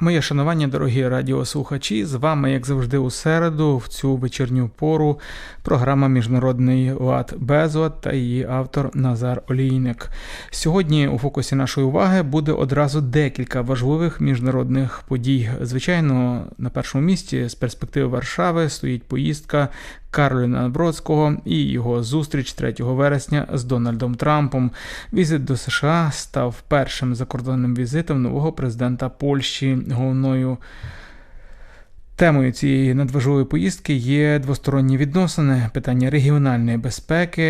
Моє шанування, дорогі радіослухачі, з вами, як завжди, у середу, в цю вечірню пору, програма Міжнародний лад Безлад та її автор Назар Олійник. Сьогодні у фокусі нашої уваги буде одразу декілька важливих міжнародних подій. Звичайно, на першому місці з перспективи Варшави стоїть поїздка Карліна Бродського і його зустріч 3 вересня з Дональдом Трампом. Візит до США став першим закордонним візитом нового президента Польщі. Головною темою цієї надважливої поїздки є двосторонні відносини, питання регіональної безпеки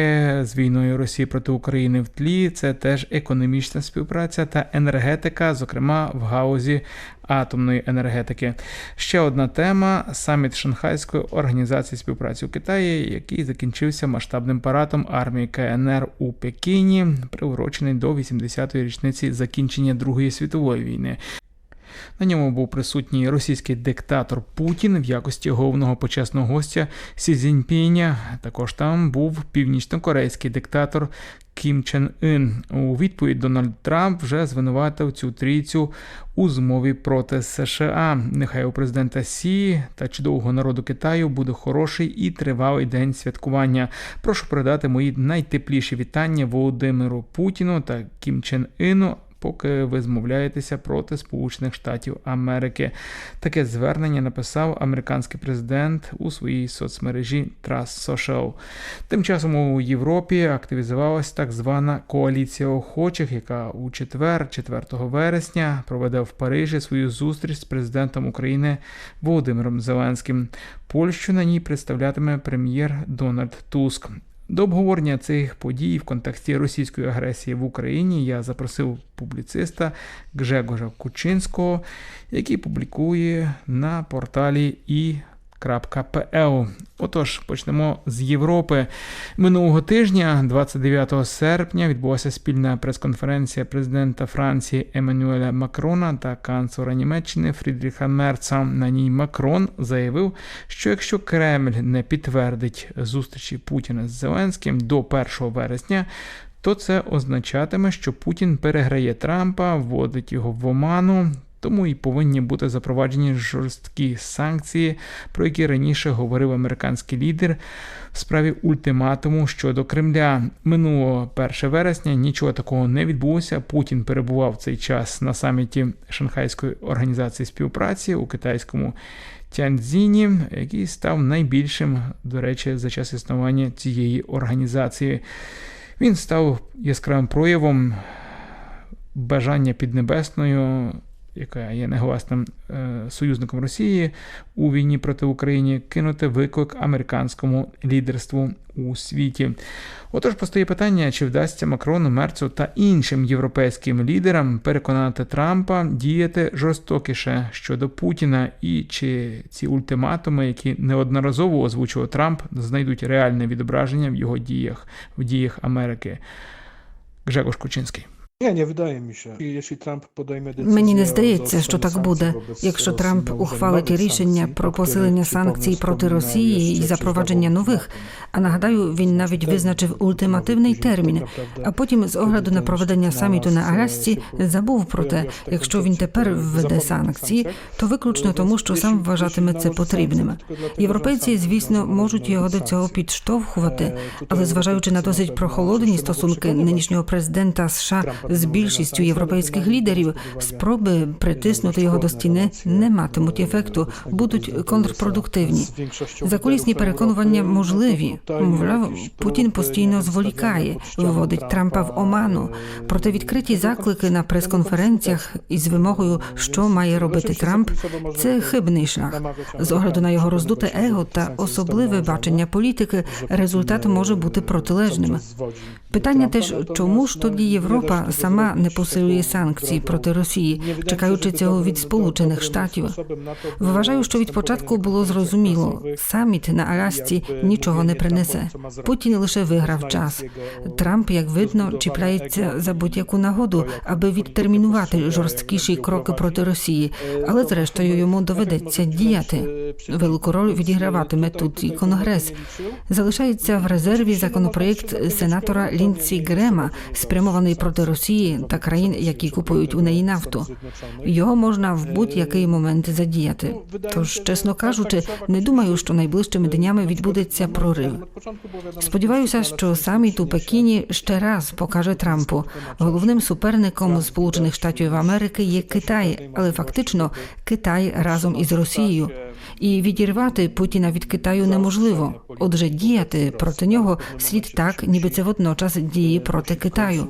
з війною Росії проти України в тлі. Це теж економічна співпраця та енергетика, зокрема в гаузі атомної енергетики. Ще одна тема саміт Шанхайської організації співпраці у Китаї, який закінчився масштабним парадом армії КНР у Пекіні, приурочений до 80-ї річниці закінчення Другої світової війни. На ньому був присутній російський диктатор Путін в якості головного почесного гостя Сі Цзіньпіня. Також там був північно-корейський диктатор Кім Чен Ін. У відповідь Дональд Трамп вже звинуватив цю трійцю у змові проти США. Нехай у президента Сі та чудового народу Китаю буде хороший і тривалий день святкування. Прошу передати мої найтепліші вітання Володимиру Путіну та Кім Чен Іну поки ви змовляєтеся проти Сполучених Штатів Америки. Таке звернення написав американський президент у своїй соцмережі Trust Social. Тим часом у Європі активізувалась так звана коаліція охочих, яка у четвер, 4 вересня, проведе в Парижі свою зустріч з президентом України Володимиром Зеленським. Польщу на ній представлятиме прем'єр Дональд Туск. До обговорення цих подій в контексті російської агресії в Україні я запросив публіциста Гжегожа Кучинського, який публікує на порталі і. .pl. Отож, почнемо з Європи. Минулого тижня, 29 серпня, відбулася спільна прес-конференція президента Франції Еммануеля Макрона та канцлера Німеччини Фрідріха Мерца. На ній Макрон заявив, що якщо Кремль не підтвердить зустрічі Путіна з Зеленським до 1 вересня, то це означатиме, що Путін переграє Трампа, вводить його в оману. Тому і повинні бути запроваджені жорсткі санкції, про які раніше говорив американський лідер в справі ультиматуму щодо Кремля. Минулого 1 вересня нічого такого не відбулося. Путін перебував цей час на саміті Шанхайської організації співпраці у китайському Тяньцзіні, який став найбільшим, до речі, за час існування цієї організації. Він став яскравим проявом бажання піднебесною яка є негласним е, союзником Росії у війні проти України, кинути виклик американському лідерству у світі. Отож, постає питання, чи вдасться Макрону, Мерцу та іншим європейським лідерам переконати Трампа діяти жорстокіше щодо Путіна, і чи ці ультиматуми, які неодноразово озвучував Трамп, знайдуть реальне відображення в його діях, в діях Америки. Гжегош Кучинський. Mi się. Jeśli Trump podejmie decyzję Мені не здається, що так буде. Якщо Трамп ухвалить рішення про посилення санкцій проти Росії і запровадження нових. А нагадаю, він навіть визначив ультимативний термін. А потім, з огляду на проведення саміту на Алясці, забув про те, якщо він тепер введе санкції, то виключно тому, що сам вважатиме це потрібним. Європейці, звісно, можуть його до цього підштовхувати, але зважаючи на досить прохолодні стосунки нинішнього президента США з більшістю європейських лідерів, спроби притиснути його до стіни не матимуть ефекту, будуть контрпродуктивні. Закулісні переконування можливі. Мовляв, Путін постійно зволікає, виводить Трампа в оману. Проте відкриті заклики на прес-конференціях із вимогою, що має робити Трамп, це хибний шлях. З огляду на його роздуте его та особливе бачення політики, результат може бути протилежним. Питання теж, чому ж тоді Європа сама не посилює санкції проти Росії, чекаючи цього від Сполучених Штатів. Вважаю, що від початку було зрозуміло, саміт на Алясці нічого не принесе. Путін лише виграв час. Трамп, як видно, чіпляється за будь-яку нагоду, аби відтермінувати жорсткіші кроки проти Росії, але зрештою йому доведеться діяти. Велику роль відіграватиме тут і конгрес. Залишається в резерві законопроєкт сенатора Лінці Грема, спрямований проти Росії. Росії та країн, які купують у неї нафту. Його можна в будь-який момент задіяти. Тож, чесно кажучи, не думаю, що найближчими днями відбудеться прорив. Сподіваюся, що саміт у Пекіні ще раз покаже Трампу. Головним суперником Сполучених Штатів Америки є Китай, але фактично Китай разом із Росією. І відірвати Путіна від Китаю неможливо. Отже, діяти проти нього слід так, ніби це водночас діє проти Китаю.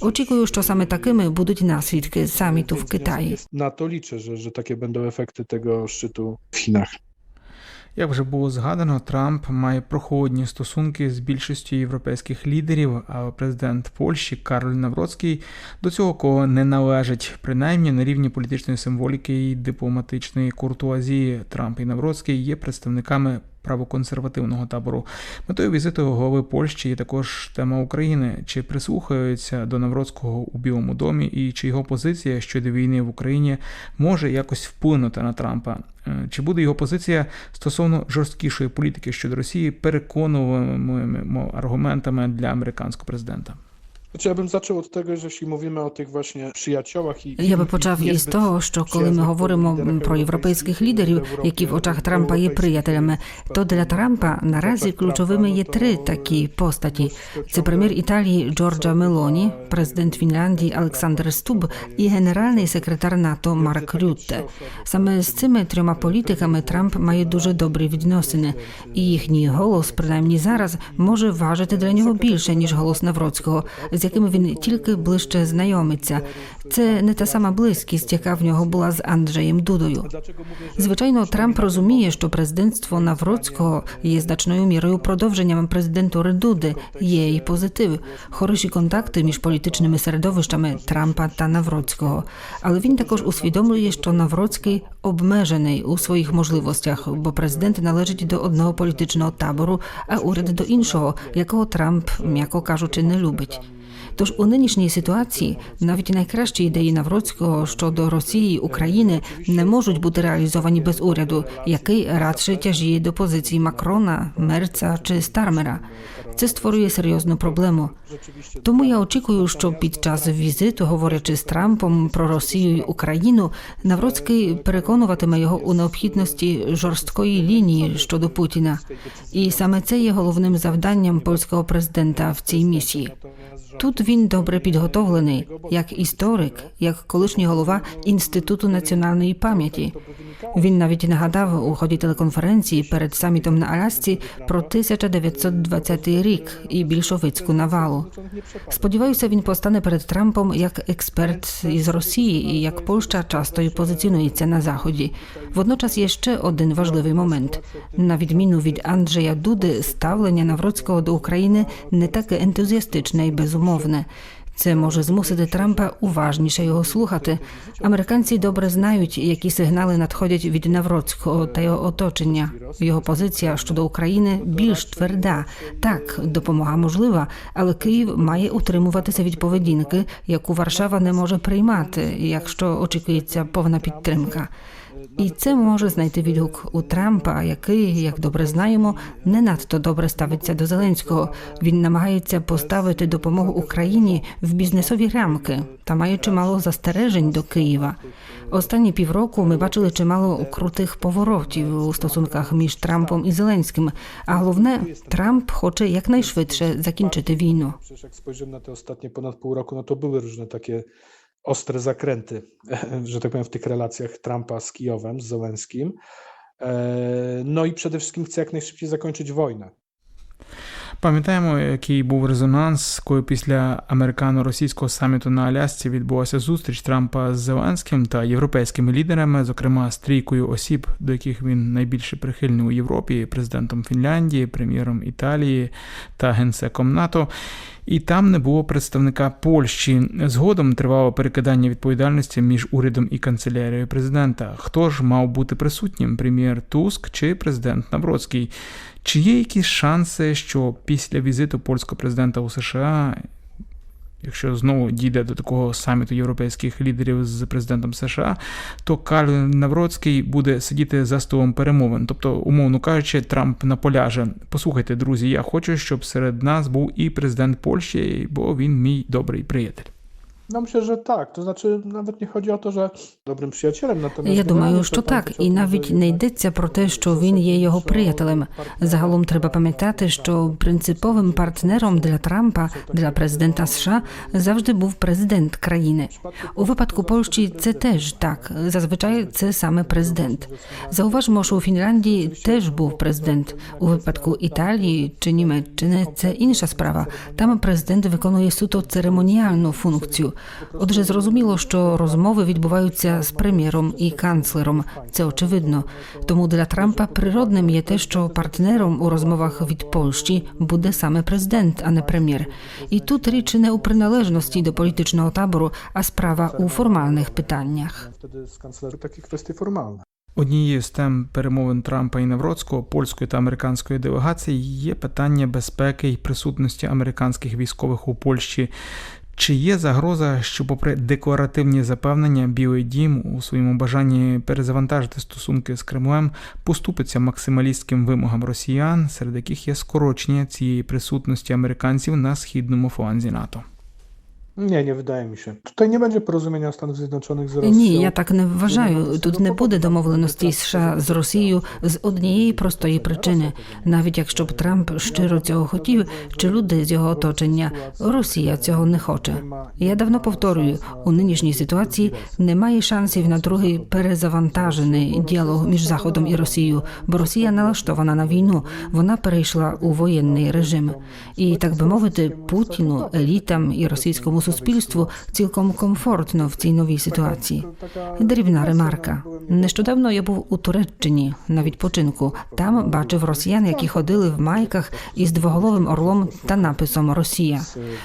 Очікую, що саме такими будуть наслідки саміту в Китаї. Na to liczę, że, że takie będą efekty tego szczytu w Chinach. Як вже було згадано, Трамп має проходні стосунки з більшістю європейських лідерів, а президент Польщі Карль Навроцький до цього кого не належить, принаймні на рівні політичної символіки і дипломатичної куртуазії. Трамп і Навроцький є представниками правоконсервативного табору. Метою візиту голови Польщі є також тема України. Чи прислухаються до Навроцького у Білому домі, і чи його позиція щодо війни в Україні може якось вплинути на Трампа? Е, Чи буде його позиція стосовно жорсткішої політики щодо Росії переконуваними аргументами для американського президента? Znaczy, ja bym zaczął od tego, że jeśli mówimy o tych właśnie przyjaciołach i Я би і почав із того, що коли ми говоримо про європейських лідерів, які в очах Трампа є приятелями, то для Трампа наразі ключовими є три такі постаті: це прем'єр Італії Джорджа Мелоні, президент Фінляндії Олександр Стуб і генеральний секретар НАТО Марк Рютте. Саме з цими трьома політиками Трамп має дуже добрі відносини, і їхній голос, принаймні зараз, може важити для нього більше ніж голос Навроцького, з яким він тільки ближче знайомиться. Це не та сама близькість, яка в нього була з Анджеєм Дудою. Звичайно, Трамп розуміє, що президентство Навроцького є значною мірою продовженням президентури Дуди. Є і позитив, хороші контакти між політичними середовищами Трампа та Навроцького. Але він також усвідомлює, що Навроцький обмежений у своїх можливостях, бо президент належить до одного політичного табору, а уряд до іншого, якого Трамп, м'яко кажучи, не любить. Тож у нинішній ситуації навіть найкращі ідеї Навроцького щодо Росії України не можуть бути реалізовані без уряду, який радше тяжіє до позицій Макрона, Мерца чи Стармера. Це створює серйозну проблему. Тому я очікую, що під час візиту, говорячи з Трампом про Росію і Україну, Навроцький переконуватиме його у необхідності жорсткої лінії щодо Путіна. І саме це є головним завданням польського президента в цій місії. Тут він добре підготовлений, як історик, як колишній голова інституту національної пам'яті. Він навіть нагадав у ході телеконференції перед самітом на Алясці про 1920 рік і більшовицьку навалу. Сподіваюся, він постане перед Трампом як експерт із Росії, і як Польща часто і позиціонується на заході. Водночас є ще один важливий момент: на відміну від Анджея Дуди, ставлення Навроцького до України не таке ентузіастичне і безумовне. Це може змусити Трампа уважніше його слухати. Американці добре знають, які сигнали надходять від Навроцького та його оточення. Його позиція щодо України більш тверда. Так, допомога можлива, але Київ має утримуватися від поведінки, яку Варшава не може приймати, якщо очікується повна підтримка. І це може знайти відгук у Трампа, який, як добре знаємо, не надто добре ставиться до Зеленського. Він намагається поставити допомогу Україні в бізнесові рамки та має чимало застережень до Києва. Останні півроку ми бачили чимало крутих поворотів у стосунках між Трампом і Зеленським. А головне, Трамп хоче якнайшвидше закінчити війну. Jak spojrzymy na te ostatnie ponad pół roku, no to były różne takie ostre zakręty, że tak powiem, w tych relacjach Trumpa z Kijowem, z Załęskim. E, No i przede wszystkim chce jak najszybciej zakończyć wojnę. Пам'ятаємо, який був резонанс, коли після американо-російського саміту на Алясці відбулася зустріч Трампа з Зеленським та європейськими лідерами, зокрема з трійкою осіб, до яких він найбільше прихильний у Європі, президентом Фінляндії, прем'єром Італії та генсеком НАТО. І там не було представника Польщі. Згодом тривало перекидання відповідальності між урядом і канцелярією президента. Хто ж мав бути присутнім? Прем'єр Туск чи президент Навроцький? Чи є якісь шанси, що після візиту польського президента у США, якщо знову дійде до такого саміту європейських лідерів з президентом США, то Карл Навроцький буде сидіти за столом перемовин? Тобто, умовно кажучи, Трамп наполяже. Послухайте, друзі, я хочу, щоб серед нас був і президент Польщі, бо він мій добрий приятель. No myślę, że tak. To znaczy nawet не chodzi o to, że dobrим przyjacielem, natomiast Я думаю, що так, і навіть не йдеться про те, що він є його приятелем. Загалом треба пам'ятати, що принциповим партнером для Трампа, для президента США, завжди був президент країни. У випадку Польщі це теж так. Зазвичай це саме президент. Зауважимо, що у Фінляндії теж був президент. У випадку Італії чи Німеччини це інша справа. Там президент виконує суто церемоніальну функцію. Отже, зрозуміло, що розмови відбуваються з прем'єром і канцлером. Це очевидно. Тому для Трампа природним є те, що партнером у розмовах від Польщі буде саме президент, а не прем'єр. І тут річ не у приналежності до політичного табору, а справа у формальних питаннях. z kanclerzy takie kwestie formalne. Однією з тем перемовин Трампа і Навроцького, польської та американської делегацій, є питання безпеки і присутності американських військових у Польщі. Чи є загроза, що, попри декларативні запевнення, Білий Дім у своєму бажанні перезавантажити стосунки з Кремлем поступиться максималістським вимогам росіян, серед яких є скорочення цієї присутності американців на східному фланзі НАТО? Nie, nie wydaje mi się. Tutaj nie będzie porozumienia Stanów Zjednoczonych z Rosją. Ні, я так не вважаю. Тут не буде домовленості США з Росією з однієї простої причини. Навіть якщо б Трамп щиро цього хотів, чи люди з його оточення, Росія цього не хоче. Я давно повторюю, у нинішній ситуації немає шансів на другий перезавантажений діалог між Заходом і Росією, бо Росія налаштована на війну. Вона перейшла у воєнний режим. І так би мовити, Путіну, елітам і російському суспільству цілком комфортно в цій новій ситуації. Дрібна ремарка. Нещодавно я був у Туреччині на відпочинку. Там бачив росіян, які ходили в майках із двоголовим орлом та написом Росія.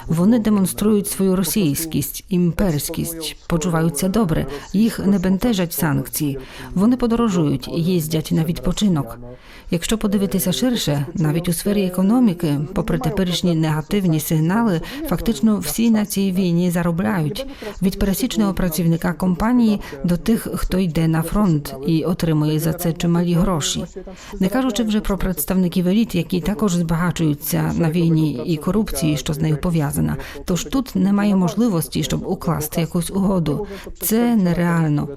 Вони демонструють свою російськість, імперськість, почуваються добре. Їх не бентежать санкції. Вони подорожують, їздять на відпочинок. Якщо подивитися ширше, навіть у сфері економіки, попри теперішні негативні сигнали, фактично всі на війні заробляють від пересічного працівника компанії до тих, хто йде на фронт і отримує за це чималі гроші. Не кажучи вже про представників еліт, які також збагачуються на війні і корупції, що з нею пов'язана. Тож тут немає можливості, щоб укласти якусь угоду. Це нереально.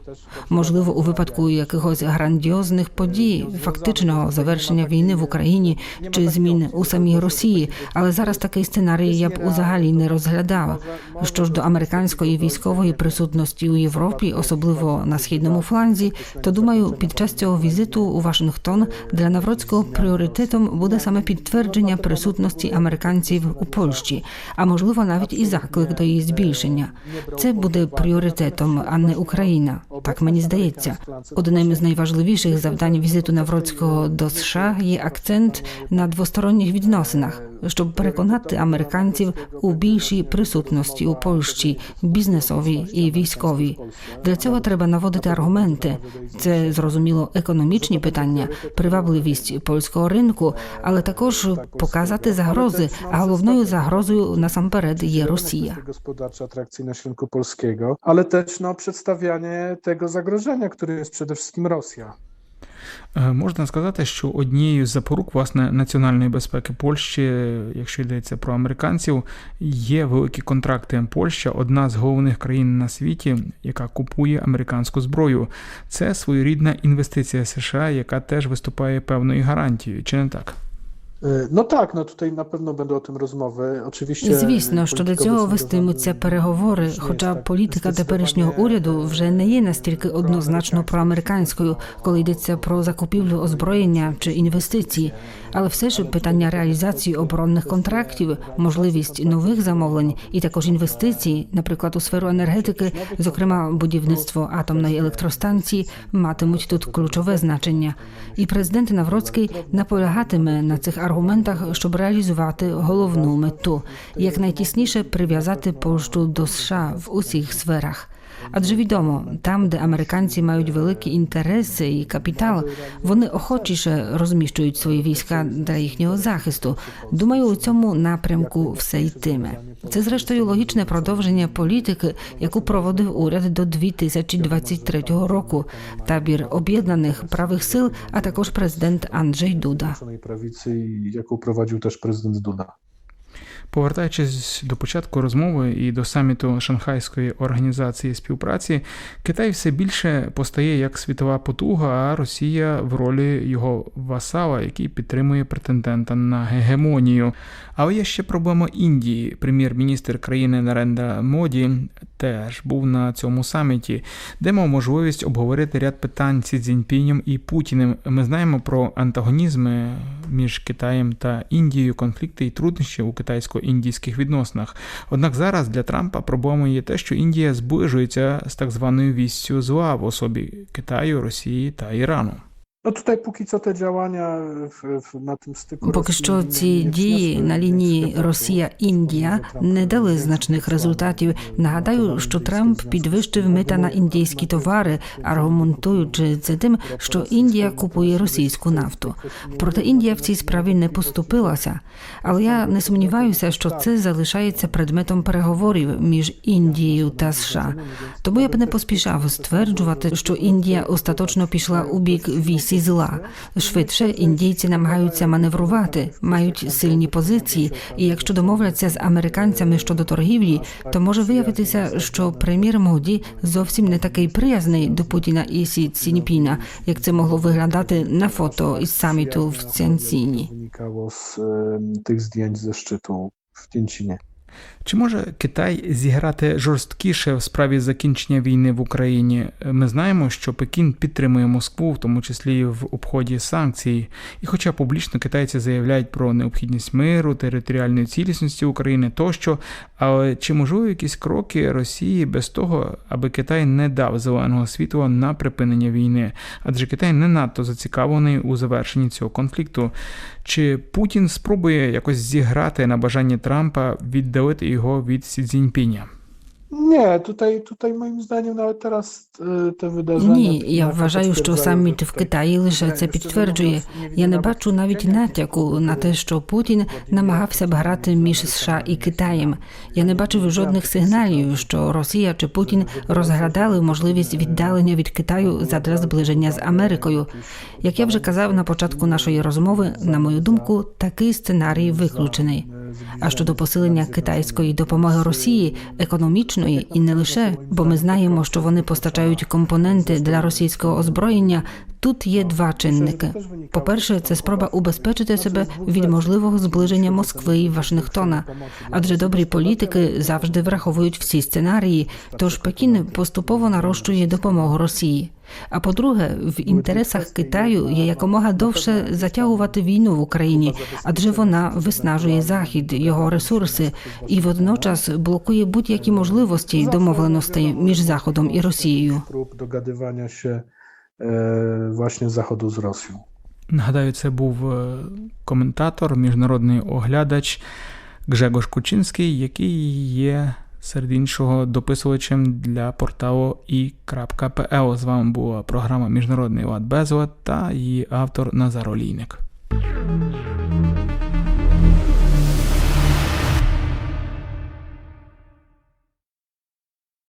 Можливо, у випадку якихось грандіозних подій, фактичного завершення війни в Україні чи змін у самій Росії, але зараз такий сценарій я б узагалі не розглядала. Що ж до американської військової присутності у Європі, особливо на східному фланзі, то думаю, під час цього візиту у Вашингтон для Навроцького пріоритетом буде саме підтвердження присутності американців у Польщі, а можливо навіть і заклик до її збільшення. Це буде пріоритетом, а не Україна. Так мені здається. Одним з найважливіших завдань візиту Навроцького до США є акцент на двосторонніх відносинах, щоб переконати американців у більшій присутності у Польщі, бізнесовій і військовій. Для цього треба наводити аргументи. Це зрозуміло економічні питання, привабливість польського ринку, але також показати загрози. А головною загрозою насамперед є Росія. Gospodarcza atrakcyjność rynku polskiego, ale też no, przedstawianie tego zagrożenia, które jest przede wszystkim Rosja. Е, Можна сказати, що однією з запорук власне національної безпеки Польщі, якщо йдеться про американців, є великі контракти. Польща одна з головних країн на світі, яка купує американську зброю. Це своєрідна інвестиція США, яка теж виступає певною гарантією, чи не так? E, No tak, no tutaj na pewno będą o tym rozmowy. Oczywiście. Звісно, що до цього вестимуться переговори, хоча політика теперішнього уряду вже не є настільки однозначно проамериканською, коли йдеться про закупівлю озброєння чи інвестиції. Але все ж питання реалізації оборонних контрактів, можливість нових замовлень і також інвестицій, наприклад, у сферу енергетики, зокрема будівництво атомної електростанції, матимуть тут ключове значення. І президент Навроцький наполягатиме на цих аргументах, щоб реалізувати головну мету якнайтісніше прив'язати Польщу до США в усіх сферах. Адже відомо, там, де американці мають великі інтереси і капітал, вони охочіше розміщують свої війська для їхнього захисту. Думаю, у цьому напрямку все йтиме. Це зрештою логічне продовження політики, яку проводив уряд до 2023 року. Табір об'єднаних правих сил, а також президент Анджей Дуда. Jaką prowadził też prezydent Duda. Повертаючись до початку розмови і до саміту Шанхайської організації співпраці, Китай все більше постає як світова потуга, а Росія в ролі його васала, який підтримує претендента на гегемонію. Але є ще проблема Індії. Прем'єр-міністр країни Наренда Моді теж був на цьому саміті, де мав можливість обговорити ряд питань Сі Цзіньпінем і Путіним. Ми знаємо про антагонізми між Китаєм та Індією, конфлікти і труднощі у китайсько-індійських відносинах. Однак зараз для Трампа проблемою є те, що Індія зближується з так званою вістю зла в особі Китаю, Росії та Ірану. No tutaj póki co te działania w, w, na tym styku. Поки Rosji що ці nie дії на лінії. Росія-Індія не дали значних результатів. Нагадаю, що Трамп підвищив мита на індійські товари, аргументуючи це тим, що Індія купує російську нафту. Проте Індія в цій справі не поступилася. Але я не сумніваюся, що це залишається предметом переговорів між Індією та США. Тому я б не поспішав стверджувати, що Індія остаточно пішла у бік вісі зла. Швидше індійці намагаються маневрувати, мають сильні позиції, і якщо домовляться з американцями щодо торгівлі, то може виявитися, що прем'єр Моді зовсім не такий приязний до Путіна і Сі Ціньпіна, як це могло виглядати на фото із саміту в Цянціні. Em, tych zdjęć ze szczytu w Tięcinie. Чи може Китай зіграти жорсткіше в справі закінчення війни в Україні? Ми знаємо, що Пекін підтримує Москву, в тому числі в обході санкцій. І хоча публічно китайці заявляють про необхідність миру, територіальної цілісності України тощо, але чи можливі якісь кроки Росії без того, аби Китай не дав зеленого світла на припинення війни? Адже Китай не надто зацікавлений у завершенні цього конфлікту. Чи Путін спробує якось зіграти на бажання Трампа віддалити його від Сі Цзіньпіня? Nie, tutaj, tutaj moim zdaniem nawet teraz te wydarzenia. Ні, я вважаю, що саміт в Китаї лише це підтверджує. mówiąc, nie widzę Я не бачу навіть натяку на те, що Путін намагався б грати між США і Китаєм. Я не бачив жодних сигналів, що Росія чи Путін розглядали можливість віддалення від Китаю задля зближення з Америкою. Як я вже казав на початку нашої розмови, на мою думку, такий сценарій виключений. А щодо посилення китайської допомоги Росії, економічної і не лише, бо ми знаємо, що вони постачають компоненти для російського озброєння. Тут є два чинники. По-перше, це спроба убезпечити себе від можливого зближення Москви і Вашингтона, адже добрі політики завжди враховують всі сценарії. Тож Пекін поступово нарощує допомогу Росії. А по-друге, в інтересах Китаю є якомога довше затягувати війну в Україні, адже вона виснажує захід, його ресурси і водночас блокує будь-які можливості домовленостей між Заходом і Росією. Właśnie Zachodu z Rosją. Нагадаю, це був е, коментатор, міжнародний оглядач Гжегош Кучинський, який є серед іншого дописувачем для порталу i.pl. З вами була програма Міжнародний лад Безлад та її автор Назар Олійник.